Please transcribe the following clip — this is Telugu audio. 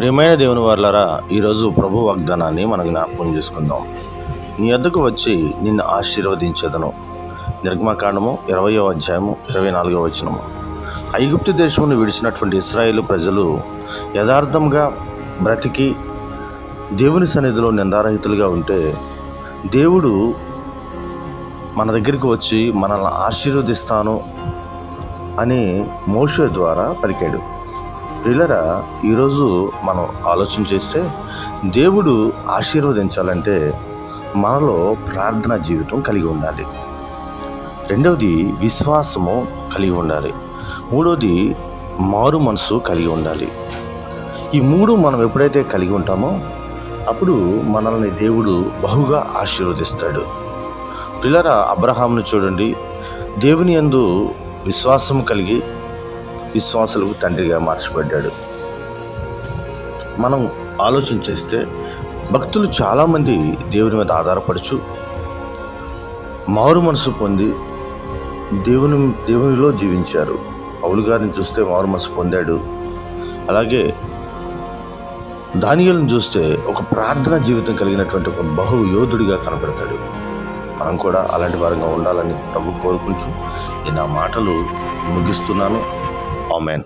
ప్రియమైన దేవుని వారులారా ఈరోజు ప్రభు వాగ్దానాన్ని మనం జ్ఞాపకం చేసుకుందాం. నీ వద్దకు వచ్చి నిన్ను ఆశీర్వదించదను. నిర్గమకాండము ఇరవయో అధ్యాయము ఇరవై నాలుగో వచనము. ఐగుప్తు దేశమును విడిచినటువంటి ఇస్రాయేల్ ప్రజలు యథార్థంగా బ్రతికి దేవుని సన్నిధిలో నిందారహితులుగా ఉంటే దేవుడు మన దగ్గరికి వచ్చి మనల్ని ఆశీర్వదిస్తాను అని మోషే ద్వారా పలికాడు. ప్రియులరా ఈరోజు మనం ఆలోచన చేస్తే దేవుడు ఆశీర్వదించాలంటే మనలో ప్రార్థన జీవితం కలిగి ఉండాలి. రెండవది విశ్వాసము కలిగి ఉండాలి. మూడవది మారు మనసు కలిగి ఉండాలి. ఈ మూడు మనం ఎప్పుడైతే కలిగి ఉంటామో అప్పుడు మనల్ని దేవుడు బహుగా ఆశీర్వదిస్తాడు. పిల్లర అబ్రహాంను చూడండి. దేవుని యందు విశ్వాసం కలిగి విశ్వాసులకు తండ్రిగా మార్చబడ్డాడు. మనం ఆలోచన చేస్తే భక్తులు చాలామంది దేవుని మీద ఆధారపడుచు మారు మనసు పొంది దేవుని దేవునిలో జీవించారు. పౌలు గారిని చూస్తే మారు మనసు పొందాడు. అలాగే దానియలను చూస్తే ఒక ప్రార్థన జీవితం కలిగినటువంటి ఒక బహు యోధుడిగా కనబడతాడు. మనం కూడా అలాంటి వారంగా ఉండాలని ప్రభు కోరుకుంటూ నేను ఆ మాటలు ముగిస్తున్నాను. Oh, Amen.